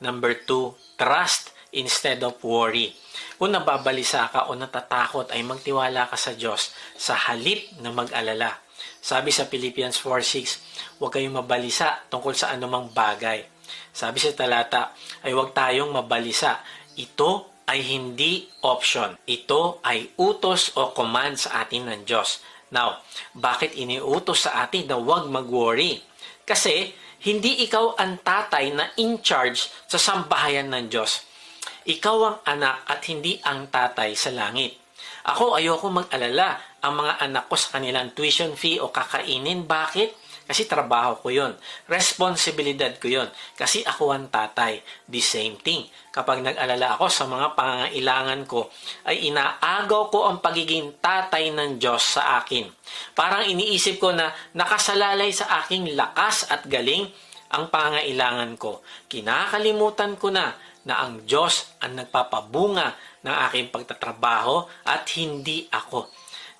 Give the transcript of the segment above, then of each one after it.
Number two, trust instead of worry. Kung nababalisa ka o natatakot ay magtiwala ka sa Diyos sa halip na mag-alala. Sabi sa Philippians 4.6, huwag kayong mabalisa tungkol sa anumang bagay. Sabi sa talata ay huwag tayong mabalisa. Ito ay hindi option. Ito ay utos o command sa atin ng Diyos. Now, bakit iniutos sa atin na huwag mag-worry? Kasi hindi ikaw ang tatay na in charge sa sambahayan ng Diyos. Ikaw ang anak at hindi ang tatay sa langit. Ako ayoko mag-alala ang mga anak ko sa kanilang tuition fee o kakainin. Bakit? Kasi trabaho ko yon, Responsibilidad ko yon. Kasi ako ang tatay. The same thing. Kapag nag-alala ako sa mga pangangailangan ko, ay inaagaw ko ang pagiging tatay ng Diyos sa akin. Parang iniisip ko na nakasalalay sa aking lakas at galing ang pangangailangan ko. Kinakalimutan ko na na ang Diyos ang nagpapabunga ng aking pagtatrabaho at hindi ako.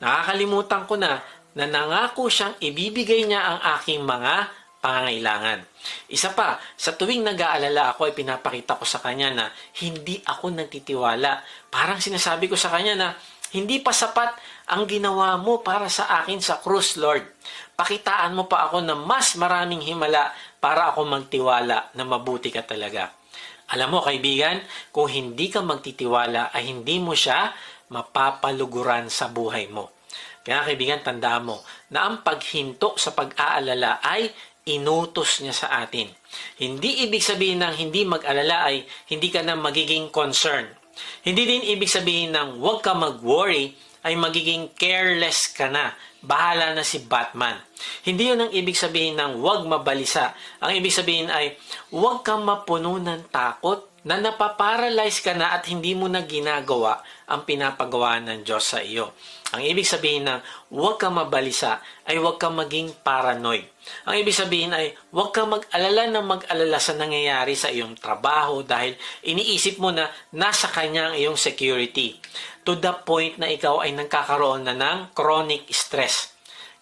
Nakakalimutan ko na na nangako siyang ibibigay niya ang aking mga pangangailangan. Isa pa, sa tuwing nag-aalala ako ay pinapakita ko sa kanya na hindi ako nagtitiwala. Parang sinasabi ko sa kanya na hindi pa sapat ang ginawa mo para sa akin sa krus, Lord. Pakitaan mo pa ako na mas maraming himala para ako magtiwala na mabuti ka talaga. Alam mo, kaibigan, kung hindi ka magtitiwala ay hindi mo siya mapapaluguran sa buhay mo. Kaya kaibigan, tandaan mo na ang paghinto sa pag-aalala ay inutos niya sa atin. Hindi ibig sabihin ng hindi mag-alala ay hindi ka na magiging concern. Hindi din ibig sabihin ng huwag ka mag-worry ay magiging careless ka na. Bahala na si Batman. Hindi yun ang ibig sabihin ng huwag mabalisa. Ang ibig sabihin ay huwag kang mapuno ng takot na napaparalyze ka na at hindi mo na ginagawa ang pinapagawa ng Diyos sa iyo. Ang ibig sabihin ng huwag kang mabalisa ay huwag kang maging paranoid. Ang ibig sabihin ay huwag kang mag-alala na mag-alala sa nangyayari sa iyong trabaho dahil iniisip mo na nasa kanya ang iyong security. To the point na ikaw ay nagkakaroon na ng chronic stress.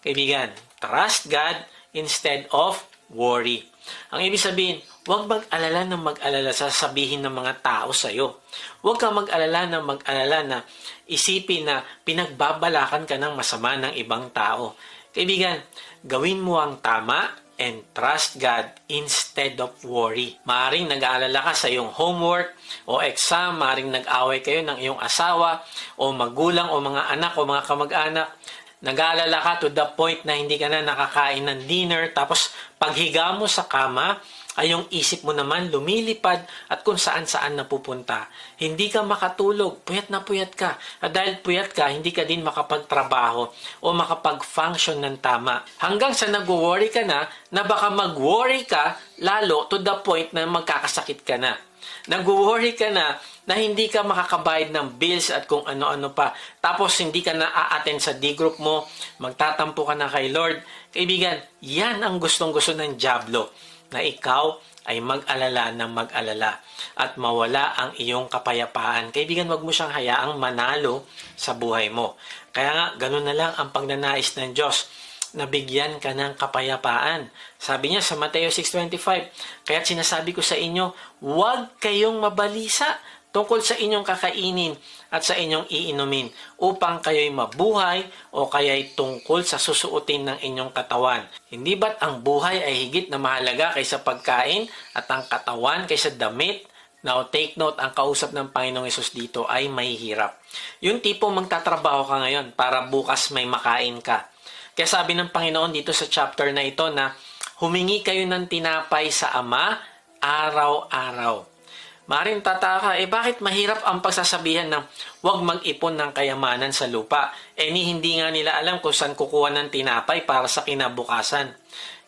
Kaibigan, trust God instead of worry. Ang ibig sabihin, huwag mag-alala na mag-alala sa sabihin ng mga tao sa iyo. Huwag kang mag-alala na mag-alala na isipin na pinagbabalakan ka ng masama ng ibang tao. Kaibigan, gawin mo ang tama and trust God instead of worry. Maaring nag-aalala ka sa iyong homework o exam, maaring nag-away kayo ng iyong asawa o magulang o mga anak o mga kamag-anak. Nag-aalala ka to the point na hindi ka na nakakain ng dinner tapos paghiga mo sa kama ay yung isip mo naman lumilipad at kung saan saan napupunta. Hindi ka makatulog, puyat na puyat ka. At dahil puyat ka, hindi ka din makapagtrabaho o makapag-function ng tama. Hanggang sa nag-worry ka na, na baka mag-worry ka lalo to the point na magkakasakit ka na. Nag-worry ka na na hindi ka makakabayad ng bills at kung ano-ano pa. Tapos hindi ka na a-attend sa D-group mo, magtatampo ka na kay Lord. Kaibigan, yan ang gustong-gusto ng Diablo na ikaw ay mag-alala ng mag-alala at mawala ang iyong kapayapaan. Kaibigan, wag mo siyang hayaang manalo sa buhay mo. Kaya nga, ganun na lang ang pagnanais ng Diyos na bigyan ka ng kapayapaan. Sabi niya sa Mateo 6.25, Kaya sinasabi ko sa inyo, huwag kayong mabalisa tungkol sa inyong kakainin at sa inyong iinumin upang kayo'y mabuhay o kaya'y tungkol sa susuotin ng inyong katawan. Hindi ba't ang buhay ay higit na mahalaga kaysa pagkain at ang katawan kaysa damit? Now, take note, ang kausap ng Panginoong Yesus dito ay mahihirap. Yung tipong magtatrabaho ka ngayon para bukas may makain ka. Kaya sabi ng Panginoon dito sa chapter na ito na humingi kayo ng tinapay sa Ama araw-araw. Maring tataka, eh bakit mahirap ang pagsasabihan ng huwag mag-ipon ng kayamanan sa lupa? Eh ni hindi nga nila alam kung saan kukuha ng tinapay para sa kinabukasan.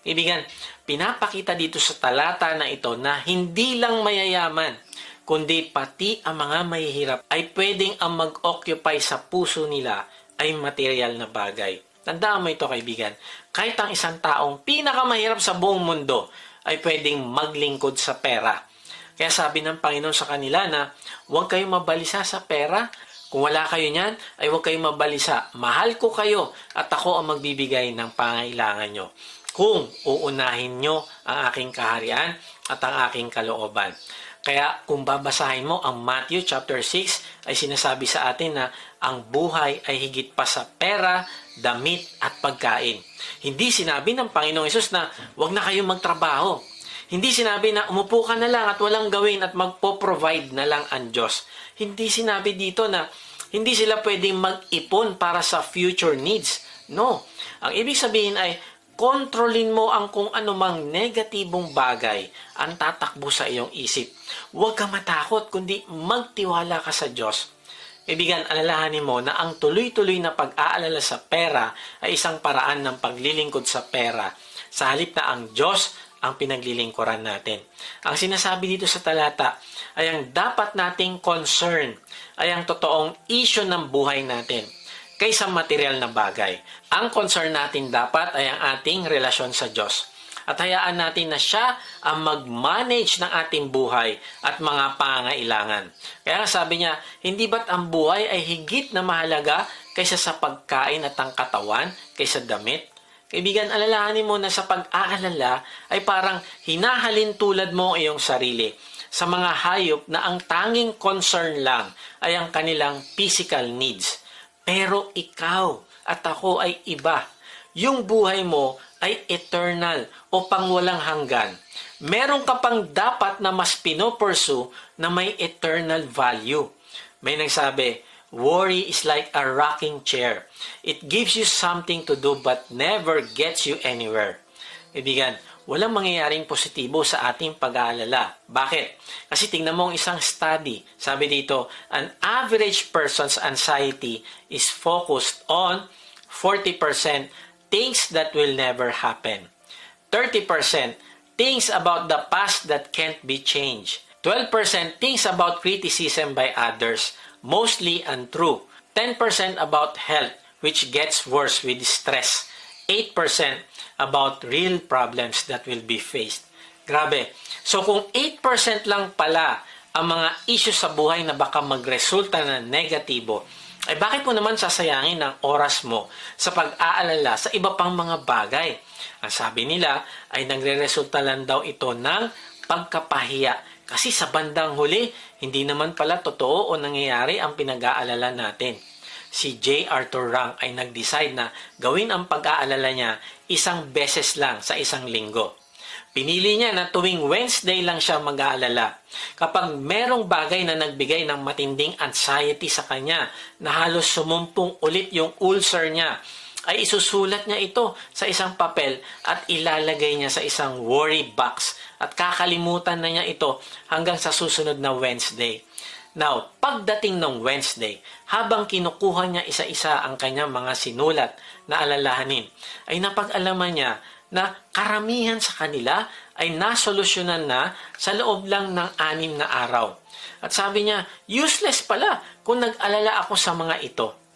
Ibigan, pinapakita dito sa talata na ito na hindi lang mayayaman, kundi pati ang mga mahihirap ay pwedeng ang mag-occupy sa puso nila ay material na bagay. Tandaan mo ito kaibigan, kahit ang isang taong pinakamahirap sa buong mundo ay pwedeng maglingkod sa pera. Kaya sabi ng Panginoon sa kanila na huwag kayong mabalisa sa pera. Kung wala kayo niyan, ay huwag kayong mabalisa. Mahal ko kayo at ako ang magbibigay ng pangailangan nyo. Kung uunahin nyo ang aking kaharian at ang aking kalooban. Kaya kung babasahin mo ang Matthew chapter 6 ay sinasabi sa atin na ang buhay ay higit pa sa pera, damit at pagkain. Hindi sinabi ng Panginoong Yesus na huwag na kayong magtrabaho. Hindi sinabi na umupo ka na lang at walang gawin at magpo-provide na lang ang Diyos. Hindi sinabi dito na hindi sila pwedeng mag-ipon para sa future needs. No. Ang ibig sabihin ay kontrolin mo ang kung anumang negatibong bagay ang tatakbo sa iyong isip. Huwag ka matakot, kundi magtiwala ka sa Diyos. Ibigan, alalahanin mo na ang tuloy-tuloy na pag-aalala sa pera ay isang paraan ng paglilingkod sa pera. Sa halip na ang Diyos ang pinaglilingkuran natin. Ang sinasabi dito sa talata ay ang dapat nating concern ay ang totoong issue ng buhay natin kaysa material na bagay. Ang concern natin dapat ay ang ating relasyon sa Diyos. At hayaan natin na siya ang mag-manage ng ating buhay at mga pangailangan. Kaya sabi niya, hindi ba't ang buhay ay higit na mahalaga kaysa sa pagkain at ang katawan, kaysa damit? Kaibigan, alalahanin mo na sa pag-aalala ay parang hinahalin tulad mo ang iyong sarili sa mga hayop na ang tanging concern lang ay ang kanilang physical needs. Pero ikaw at ako ay iba. Yung buhay mo ay eternal o pangwalang hanggan. Meron ka pang dapat na mas pinopursue na may eternal value. May nagsabi, worry is like a rocking chair. It gives you something to do but never gets you anywhere. Ibigan, walang mangyayaring positibo sa ating pag-aalala. Bakit? Kasi tingnan mo ang isang study. Sabi dito, an average person's anxiety is focused on 40% things that will never happen. 30% things about the past that can't be changed. 12% things about criticism by others, mostly untrue. 10% about health, which gets worse with stress. 8% about real problems that will be faced. Grabe. So kung 8% lang pala ang mga issues sa buhay na baka magresulta na negatibo, ay bakit mo naman sasayangin ang oras mo sa pag-aalala sa iba pang mga bagay? Ang sabi nila ay nagre-resulta lang daw ito ng pagkapahiya. Kasi sa bandang huli, hindi naman pala totoo o nangyayari ang pinag-aalala natin. Si J. Arthur Rank ay nag-decide na gawin ang pag-aalala niya isang beses lang sa isang linggo. Pinili niya na tuwing Wednesday lang siya mag-aalala. Kapag merong bagay na nagbigay ng matinding anxiety sa kanya, na halos sumumpong ulit yung ulcer niya, ay isusulat niya ito sa isang papel at ilalagay niya sa isang worry box at kakalimutan na niya ito hanggang sa susunod na Wednesday. Now, pagdating ng Wednesday, habang kinukuha niya isa-isa ang kanyang mga sinulat na alalahanin, ay napag-alaman niya na karamihan sa kanila ay nasolusyonan na sa loob lang ng anim na araw. At sabi niya, useless pala kung nag-alala ako sa mga ito.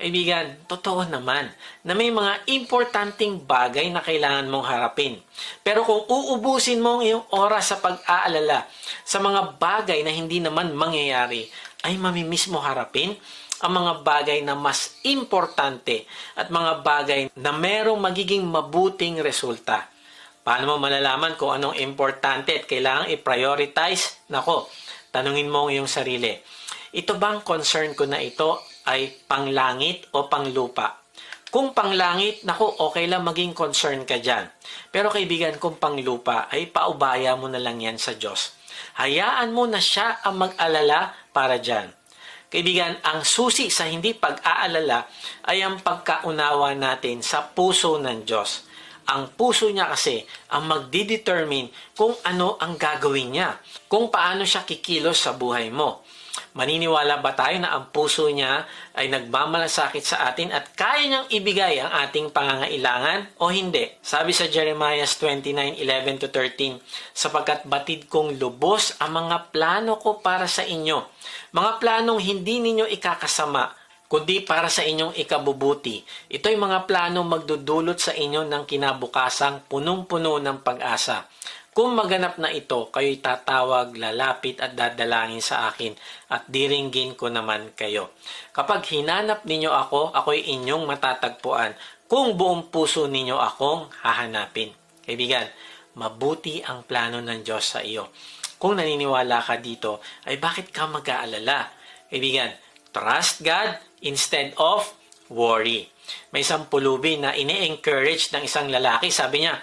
Kaibigan, totoo naman na may mga importanteng bagay na kailangan mong harapin. Pero kung uubusin mo ang iyong oras sa pag-aalala sa mga bagay na hindi naman mangyayari, ay mamimiss mo harapin ang mga bagay na mas importante at mga bagay na merong magiging mabuting resulta. Paano mo malalaman kung anong importante at kailangang i-prioritize? Nako, tanungin mo ang iyong sarili. Ito bang concern ko na ito ay panglangit o panglupa? Kung panglangit, nako, okay lang maging concern ka dyan. Pero kaibigan, kung panglupa, ay paubaya mo na lang yan sa Diyos. Hayaan mo na siya ang mag-alala para dyan. Kaibigan, ang susi sa hindi pag-aalala ay ang pagkaunawa natin sa puso ng Diyos. Ang puso niya kasi ang magdidetermine kung ano ang gagawin niya, kung paano siya kikilos sa buhay mo. Maniniwala ba tayo na ang puso niya ay nagmamalasakit sa atin at kaya niyang ibigay ang ating pangangailangan o hindi? Sabi sa Jeremiah 29:11 to 13, sapagkat batid kong lubos ang mga plano ko para sa inyo, mga planong hindi ninyo ikakasama, kundi para sa inyong ikabubuti. Ito'y mga planong magdudulot sa inyo ng kinabukasang punong-puno ng pag-asa. Kung maganap na ito, kayo'y tatawag, lalapit at dadalangin sa akin at diringgin ko naman kayo. Kapag hinanap ninyo ako, ako'y inyong matatagpuan kung buong puso ninyo akong hahanapin. Kaibigan, mabuti ang plano ng Diyos sa iyo. Kung naniniwala ka dito, ay bakit ka mag-aalala? Kaibigan, trust God instead of worry. May isang pulubi na ini-encourage ng isang lalaki. Sabi niya,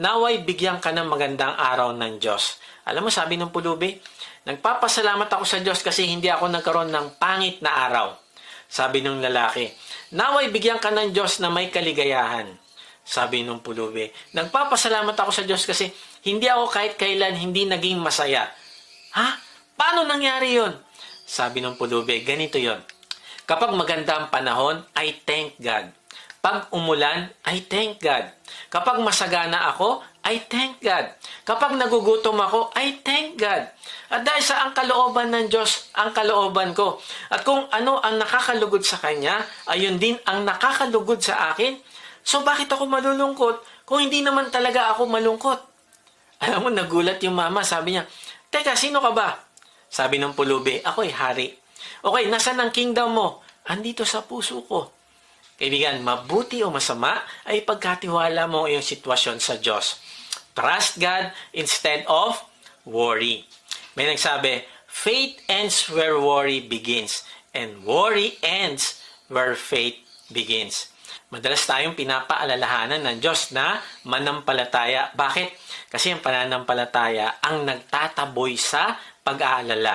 naway bigyan ka ng magandang araw ng Diyos. Alam mo, sabi ng pulubi, nagpapasalamat ako sa Diyos kasi hindi ako nagkaroon ng pangit na araw. Sabi ng lalaki, naway bigyan ka ng Diyos na may kaligayahan. Sabi ng pulubi, nagpapasalamat ako sa Diyos kasi hindi ako kahit kailan hindi naging masaya. Ha? Paano nangyari yon? Sabi ng pulubi, ganito yon. Kapag maganda ang panahon, I thank God. Pag umulan, I thank God. Kapag masagana ako, I thank God. Kapag nagugutom ako, I thank God. At dahil sa ang kalooban ng Diyos, ang kalooban ko. At kung ano ang nakakalugod sa Kanya, ayun din ang nakakalugod sa akin. So bakit ako malulungkot kung hindi naman talaga ako malungkot? Alam mo, nagulat yung mama. Sabi niya, Teka, sino ka ba? Sabi ng pulubi, ako'y hari. Okay, nasan ang kingdom mo? Andito sa puso ko. Kaibigan, mabuti o masama ay pagkatiwala mo yung sitwasyon sa Diyos. Trust God instead of worry. May nagsabi, faith ends where worry begins and worry ends where faith begins. Madalas tayong pinapaalalahanan ng Diyos na manampalataya. Bakit? Kasi ang pananampalataya ang nagtataboy sa pag-aalala.